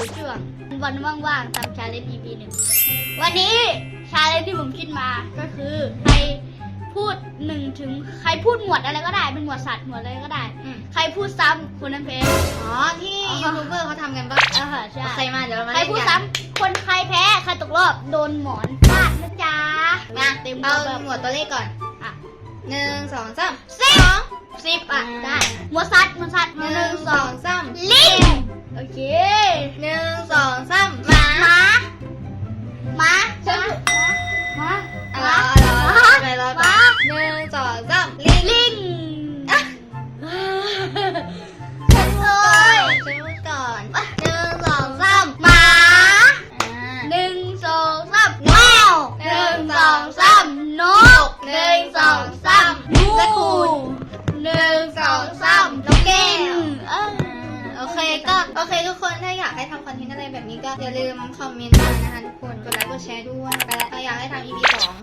สู่ช่วงวันว่างๆตามชาเลนจ์ EP หนึ่งวันนี้ชาเลนจ์ที่ผมคิดมาก็คือใครพูดหนึ่งถึงใครพูดหมวดอะไรก็ได้เป็นหมวดสัตว์หมวดอะไรก็ได้ อืม ใครพูดซ้ำคนนั้นแพ้ อ๋อที่อ๋อ ยูทูบเบอร์เขาทำกันปะเออใช่โอเคมาเดี๋ยวเรามาใครเล่นพูดกันซ้ำคนใครแพ้ใครตกรอบโดนหมอนฟาดนะจ๊ะมาเต็มเอาแบบหมวดตัวเลขก่อนอะหนึ่งสองสามสิบสิบอะอ่าได้หมวดสัตว์หมวดสัตว์หนึ่งสองสามลิงโอเค หนึ่งสองสามหมาหมาหมาฉันหมาอาหมาเอาเอาไปรอหก่อมานหนึ่งสองสามลิงลิงอะฉันโอ้ยฉันก่อนหนึ่งสองสามหมาหนึ่งสองสามแมวหนึ่งสองสามนกหนึ่งสองสามงูหนึ่งสองสามนกแก้วเออโอเคก็ โอเคทุกคนถ้าอยากให้ทำคอนเทนต์อะไรแบบนี้ก็อย่าลืมคอมเมนต์มานะคะทุกคน กดไลค์กดแชร์ด้วยแล้วถ้าอยากให้ทำ EP สอง